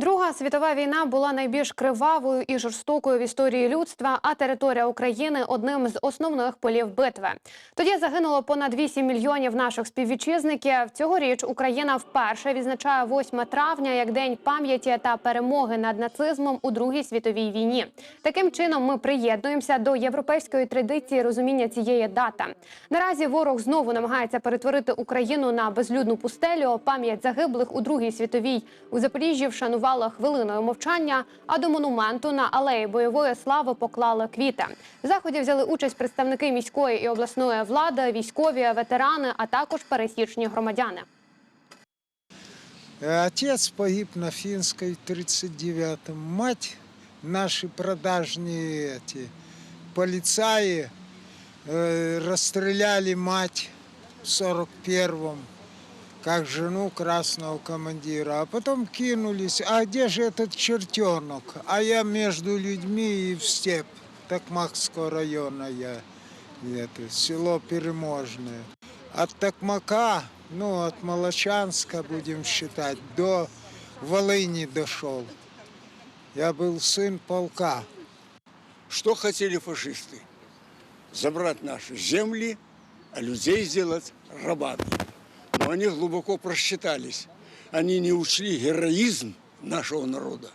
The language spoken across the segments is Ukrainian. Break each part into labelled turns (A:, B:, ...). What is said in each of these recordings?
A: Друга світова війна була найбільш кривавою і жорстокою в історії людства, а територія України одним з основних полів битви. Тоді загинуло понад 8 мільйонів наших співвітчизників. Цьогоріч Україна вперше відзначає 8 травня як день пам'яті та перемоги над нацизмом у Другій світовій війні. Таким чином ми приєднуємося до європейської традиції розуміння цієї дати. Наразі ворог знову намагається перетворити Україну на безлюдну пустелю. Пам'ять загиблих у Другій світовій у Запоріжжі вшанувала хвилиною мовчання. А до монументу на алеї бойової слави поклали квіти. В заході взяли участь представники міської і обласної влади, військові, ветерани, а також пересічні громадяни.
B: Э, Отец погиб на Финской в 39-м. Мать наши продажные эти полицаи э, расстреляли мать в 41-м Как жену красного командира. А потом кинулись, а где же этот чертенок? А я между людьми и в степь Токмакского района я. Это, село Переможное. От Токмака, ну, от Молочанска, будем считать, до Волыни дошел. Я был сын полка.
C: Что хотели фашисты? Забрать наши земли, а людей сделать рабами. Но они глубоко просчитались. Они не учли героизм нашего народа.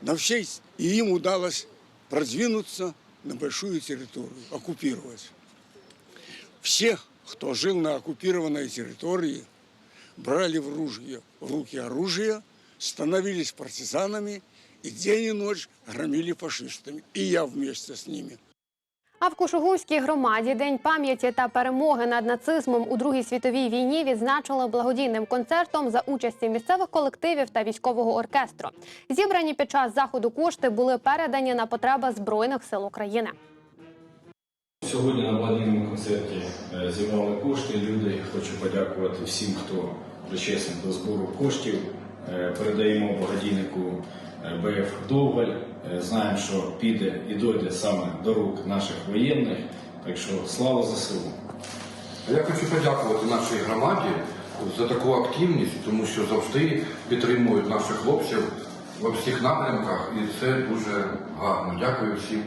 C: На всей, и им удалось продвинуться на большую территорию, оккупировать. Всех, кто жил на оккупированной территории, брали в, ружье, в руки оружие, становились партизанами и день и ночь громили фашистами. И я вместе с ними.
A: А в Кушугумській громаді День пам'яті та перемоги над нацизмом у Другій світовій війні відзначили благодійним концертом за участі місцевих колективів та військового оркестру. Зібрані під час заходу кошти були передані на потреби збройних сил України.
D: Сьогодні на благодійному концерті е, зібрали кошти. Люди хочу подякувати всім, хто причесний до збору коштів. Е, Передаємо благодійнику е, БФ Довгаль. Е, Знаємо, що піде і дойде саме до рук наших воєнних. Так що слава ЗСУ!
E: Я хочу подякувати нашій громаді за таку активність, тому що завжди підтримують наших хлопців во всіх напрямках, і це дуже гарно. Дякую всім.